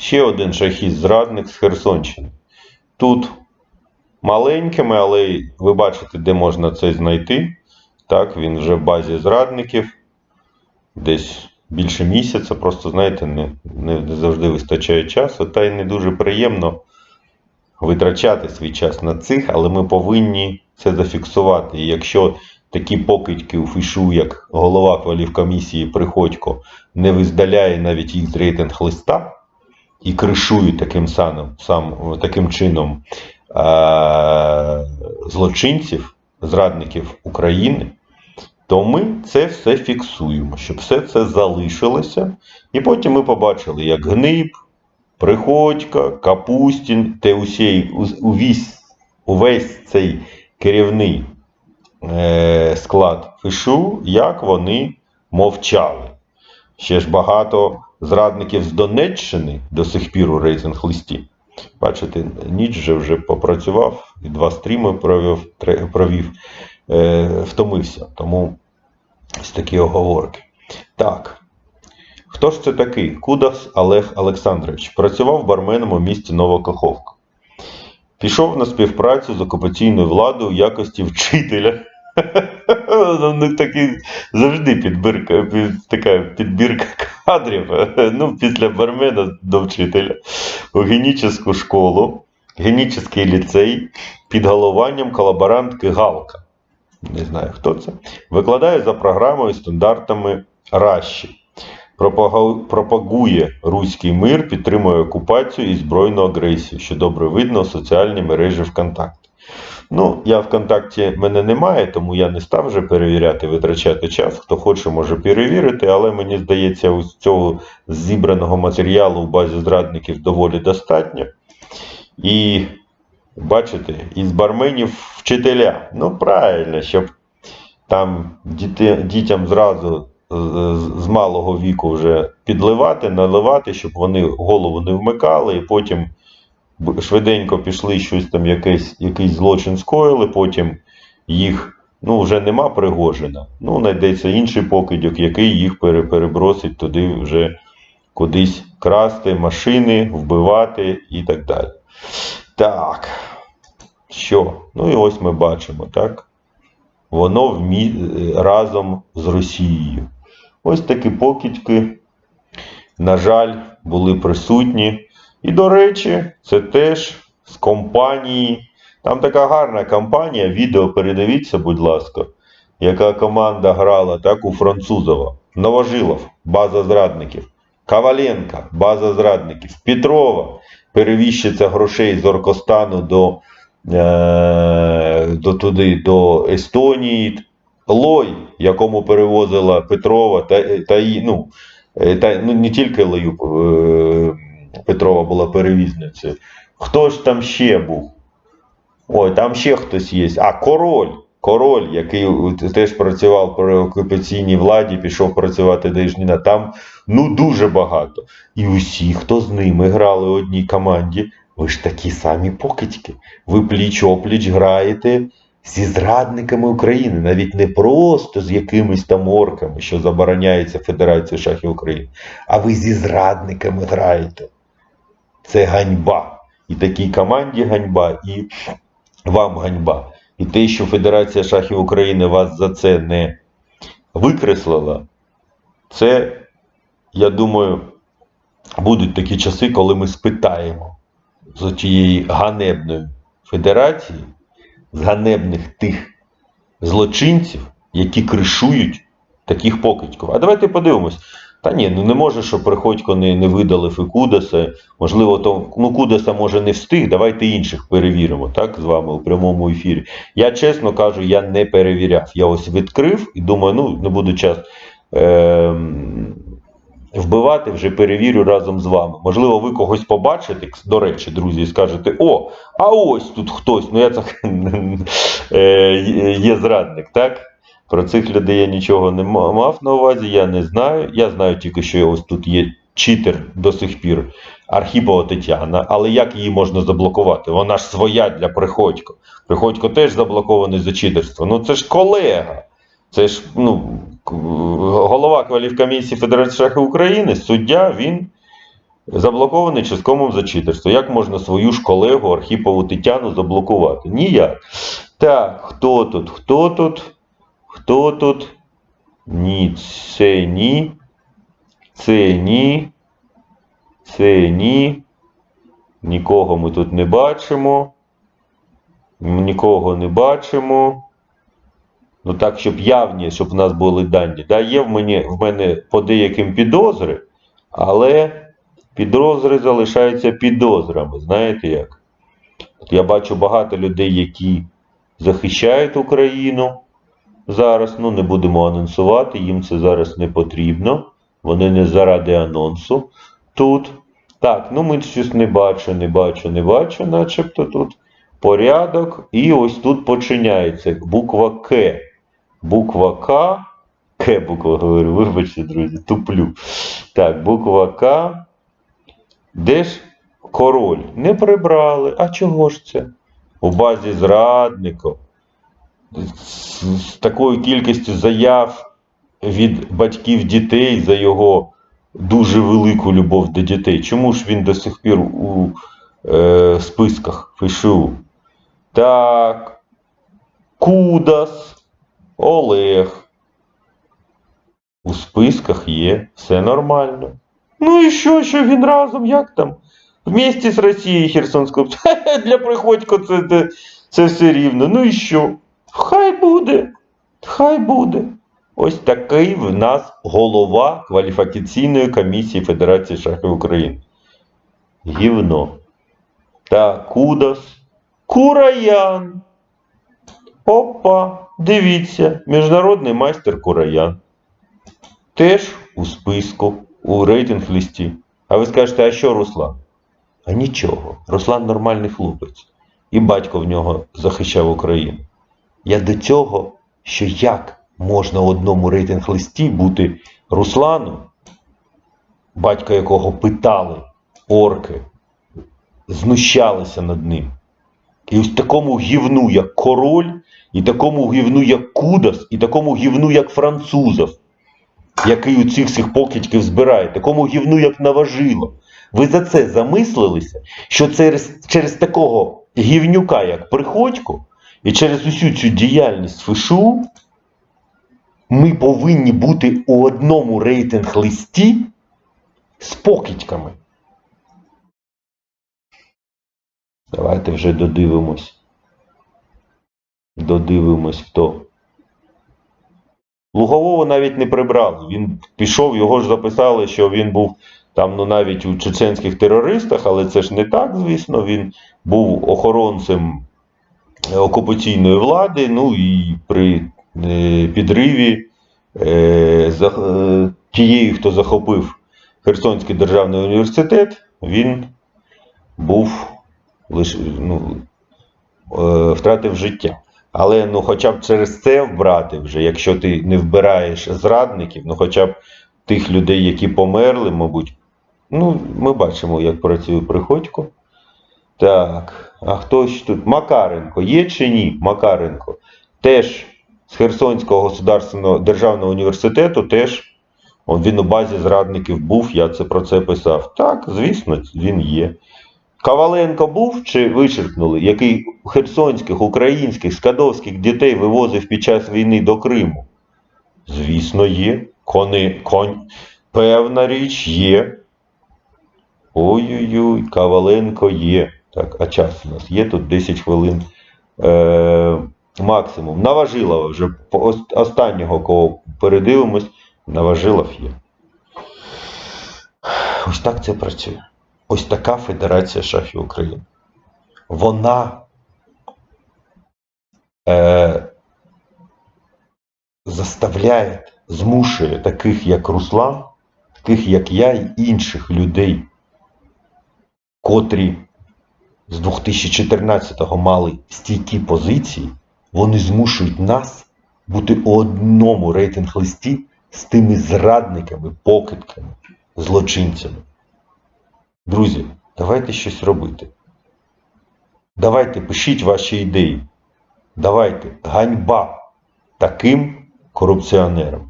Ще один шахіст-зрадник з Херсонщини. Тут маленькими, але ви бачите, де можна це знайти. Так, він вже в базі зрадників. Десь більше місяця. Просто, знаєте, не, не завжди вистачає часу. Та й не дуже приємно витрачати свій час на цих, але ми повинні це зафіксувати. І якщо такі покидьки у фішу, як голова кваліфкомісії Приходько, не виздаляє навіть їх з рейтинг листа і кришує таким самим, сам, таким чином е- злочинців, зрадників України, то ми це все фіксуємо, щоб все це залишилося. І потім ми побачили, як Гниб, Приходько, Капустін, те усій, увесь, увесь цей керівний е, склад фішу, як вони мовчали. Ще ж багато зрадників з Донеччини до сих пір у рейтинг листі. Бачите, ніч вже вже попрацював і два стріми провів, провів е, втомився. Тому ось такі оговорки. Так. Хто ж це такий? Кудас Олег Олександрович. Працював барменом у місті Новокаховка. Пішов на співпрацю з окупаційною владою в якості вчителя. У них такий завжди підбірка, під, така підбірка кадрів. Ну, після бармена до вчителя. У генічну школу, генічний ліцей під головуванням колаборантки Галка. Не знаю, хто це. Викладає за програмою стандартами Раші. Пропагує руський мир, підтримує окупацію і збройну агресію, що добре видно у соціальній мережі ВКонтакті. Ну, я ВКонтакті мене немає, тому я не став вже перевіряти, витрачати час. Хто хоче, може перевірити, але мені здається, ось цього зібраного матеріалу в базі зрадників доволі достатньо. І бачите, із барменів вчителя. Ну, правильно, щоб там діти, дітям зразу з, з- з малого віку вже підливати, наливати, щоб вони голову не вмикали, і потім швиденько пішли щось там, якийсь, якийсь злочин скоїли, потім їх ну, вже нема Пригожина. Ну, знайдеться інший покидьок, який їх перебросить туди вже кудись красти машини, вбивати і так далі. Так. Що? Ну і ось ми бачимо, так? Воно вмі... разом з Росією. Ось такі покидьки, на жаль, були присутні. І, до речі, це теж з компанії. Там така гарна компанія, відео передивіться, будь ласка, яка команда грала так у Французова. Новожилов, база зрадників. Коваленка, база зрадників. Петрова, перевіщиця грошей з Оркостану до, е, до туди, до Естонії. Лой, якому перевозила Петрова, та, та, ну, е, та ну, не тільки Лою е, Петрова була перевізницею. Хто ж там ще був? Ой, там ще хтось є. А, король. Король, який теж працював при окупаційній владі, пішов працювати до Ніжніна. Там ну дуже багато. І усі, хто з ними грали в одній команді, ви ж такі самі покидьки. Ви пліч-опліч граєте зі зрадниками України, навіть не просто з якимись там орками, що забороняється Федерацією шахів України, а ви зі зрадниками граєте. Це ганьба. І такій команді ганьба, і вам ганьба. І те, що Федерація шахів України вас за це не викреслила, це, я думаю, будуть такі часи, коли ми спитаємо з тієї ганебної федерації, з ганебних тих злочинців, які кришують таких покидьків. А давайте подивимось. Та ні, ну не може, що Приходько не, не видалив і Кудаса. Можливо, то ну Кудаса може не встиг. Давайте інших перевіримо, так, з вами у прямому ефірі. Я чесно кажу, я не перевіряв. Я ось відкрив і думаю, ну не буду час е, вбивати, вже перевірю разом з вами. Можливо, ви когось побачите, до речі, друзі, і скажете: о, а ось тут хтось. Ну, я так е, є зрадник, так? Про цих людей я нічого не мав на увазі, я не знаю. Я знаю тільки, що ось тут є читер до сих пір Архіпова Тетяна, але як її можна заблокувати? Вона ж своя для Приходько. Приходько теж заблокований за читерство. Ну це ж колега. Це ж ну, голова кваліфкомісії Федерації шахів України, суддя, він заблокований частковим за читерство. Як можна свою ж колегу Архіпову Тетяну заблокувати? Ніяк. Так, хто тут? Хто тут? Хто тут? Ні, це ні. Це ні. Це ні. Нікого ми тут не бачимо. Нікого не бачимо. Ну так, щоб явні, щоб в нас були дані. Да, є в мене, в мене по деяким підозри, але підозри залишаються підозрами. Знаєте як? Я бачу багато людей, які захищають Україну зараз. Ну, не будемо анонсувати, їм це зараз не потрібно. Вони не заради анонсу тут. Так, ну ми щось не бачу, не бачу, не бачу, начебто тут порядок. І ось тут починається буква К. Буква К. К буква говорю, вибачте, друзі, туплю. Так, буква К. Де ж король? Не прибрали. А чого ж це? У базі зрадників. З, такою кількістю заяв від батьків дітей за його дуже велику любов до дітей. Чому ж він до сих пір у е, списках ФШУ? Так. Кудас, Олег. У списках є, все нормально. Ну і що, що він разом, як там? Вместе з Росією Херсонською. Для Приходько це, це, це все рівно. Ну і що? Хай буде. Хай буде. Ось такий в нас голова кваліфікаційної комісії Федерації шахів України. Гівно. Так, Кудас. Кураян. Опа, дивіться, міжнародний майстер Кураян. Теж у списку, у рейтинг листі. А ви скажете, а що Руслан? А нічого. Руслан нормальний хлопець. І батько в нього захищав Україну. Я до цього, що як можна одному рейтинг листі бути Русланом, батька якого питали орки, знущалися над ним. І ось такому гівну, як король, і такому гівну, як Кудас, і такому гівну, як французов, який у цих всіх покидьків збирає, такому гівну, як Наважило. Ви за це замислилися, що через, через такого гівнюка, як Приходько, і через усю цю діяльність ФШУ ми повинні бути у одному рейтинг листі з покидьками. Давайте вже додивимось. Додивимось хто. Лугового навіть не прибрали. Він пішов, його ж записали, що він був там ну, навіть у чеченських терористах, але це ж не так, звісно. Він був охоронцем окупаційної влади, ну і при е, підриві е, е, тієї, хто захопив Херсонський державний університет, він був лише ну, втратив життя. Але ну, хоча б через це вбрати вже, якщо ти не вбираєш зрадників, ну хоча б тих людей, які померли, мабуть. Ну, ми бачимо, як працює Приходько. Так, а хто ж тут? Макаренко. Є чи ні? Макаренко. Теж з Херсонського государственного державного університету, теж він у базі зрадників був, я це про це писав. Так, звісно, він є. Коваленко був чи вичеркнули, який херсонських, українських, скадовських дітей вивозив під час війни до Криму? Звісно, є. Кони, конь. Певна річ є. Ой-ой-ой, Коваленко є. Так, а час у нас є тут 10 хвилин е, максимум. Наважилова вже останнього, кого передивимось, Наважилов є. Ось так це працює. Ось така Федерація шахів України. Вона е, заставляє, змушує таких, як Руслан, таких, як я, і інших людей, котрі з 2014-го мали стійкі позиції, вони змушують нас бути у одному рейтинг листі з тими зрадниками, покидьками, злочинцями. Друзі, давайте щось робити. Давайте пишіть ваші ідеї. Давайте ганьба таким корупціонерам.